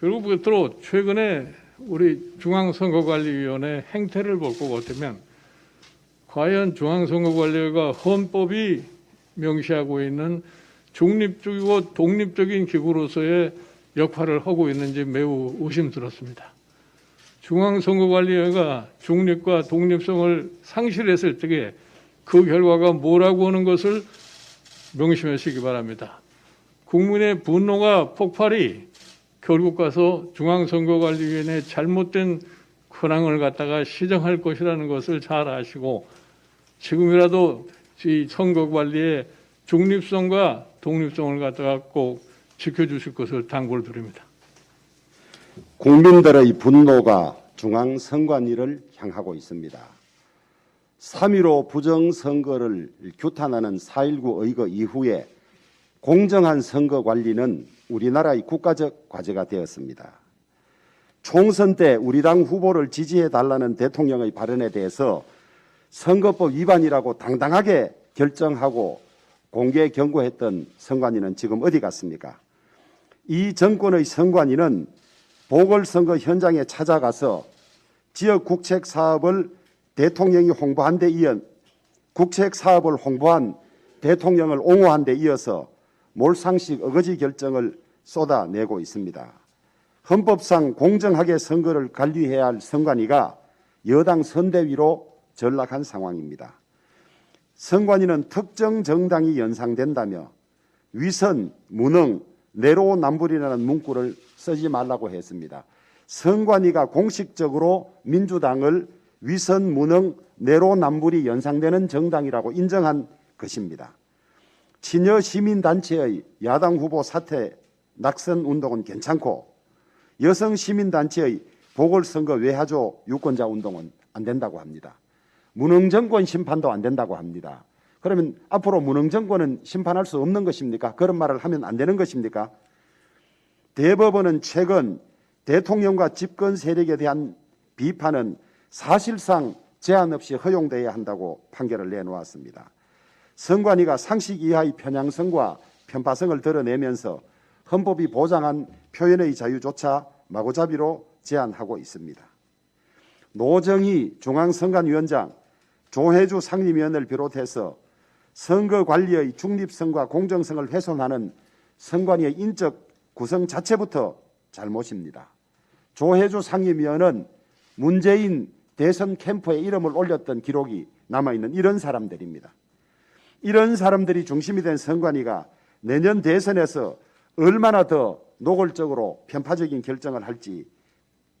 그리고 끝으로 최근에 우리 중앙선거관리위원회 행태를 볼것 같으면 과연 중앙선거관리위가 헌법이 명시하고 있는 중립적이고 독립적인 기구로서의 역할을 하고 있는지 매우 의심스럽습니다. 중앙선거관리위가 중립과 독립성을 상실했을 때에 그 결과가 뭐라고 하는 것을 명심하시기 바랍니다. 국민의 분노가 폭발이 결국 가서 중앙선거관리위원회 잘못된 권한을 갖다가 시정할 것이라는 것을 잘 아시고 지금이라도 이 선거관리의 중립성과 독립성을 갖다가 꼭 지켜주실 것을 당부를 드립니다. 국민들의 분노가 중앙선관위를 향하고 있습니다. 3.15 부정선거를 규탄하는 4.19 의거 이후에 공정한 선거 관리는 우리나라의 국가적 과제가 되었습니다. 총선 때 우리 당 후보를 지지해 달라는 대통령의 발언에 대해서 선거법 위반이라고 당당하게 결정하고 공개 경고했던 선관위는 지금 어디 갔습니까? 이 정권의 선관위는 보궐선거 현장에 찾아가서 지역 국책 사업을 대통령이 홍보한 데 이어 국책 사업을 홍보한 대통령을 옹호한 데 이어서 몰상식 어거지 결정을 쏟아내고 있습니다. 헌법상 공정하게 선거를 관리해야 할 선관위가 여당 선대위로 전락한 상황입니다. 선관위는 특정 정당이 연상된다며 위선, 무능, 내로남불이라는 문구를 쓰지 말라고 했습니다. 선관위가 공식적으로 민주당을 위선, 무능, 내로남불이 연상되는 정당이라고 인정한 것입니다. 친여 시민단체의 야당 후보 사퇴 낙선 운동은 괜찮고 여성 시민단체의 보궐선거 외화조 유권자 운동은 안 된다고 합니다. 무능정권 심판도 안 된다고 합니다. 그러면 앞으로 무능정권은 심판할 수 없는 것입니까? 그런 말을 하면 안 되는 것입니까? 대법원은 최근 대통령과 집권 세력에 대한 비판은 사실상 제한 없이 허용되어야 한다고 판결을 내놓았습니다. 선관위가 상식 이하의 편향성과 편파성을 드러내면서 헌법이 보장한 표현의 자유조차 마구잡이로 제한하고 있습니다. 노정희 중앙선관위원장, 조혜주 상임위원을 비롯해서 선거 관리의 중립성과 공정성을 훼손하는 선관위의 인적 구성 자체부터 잘못입니다. 조혜주 상임위원은 문재인 대선 캠프에 이름을 올렸던 기록이 남아있는 이런 사람들입니다. 이런 사람들이 중심이 된 선관위가 내년 대선에서 얼마나 더 노골적으로 편파적인 결정을 할지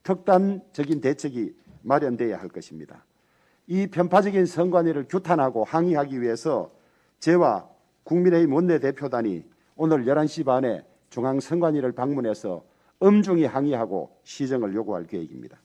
특단적인 대책이 마련돼야 할 것입니다. 이 편파적인 선관위를 규탄하고 항의하기 위해서 제와 국민의힘 원내대표단이 오늘 11시 반에 중앙선관위를 방문해서 엄중히 항의하고 시정을 요구할 계획입니다.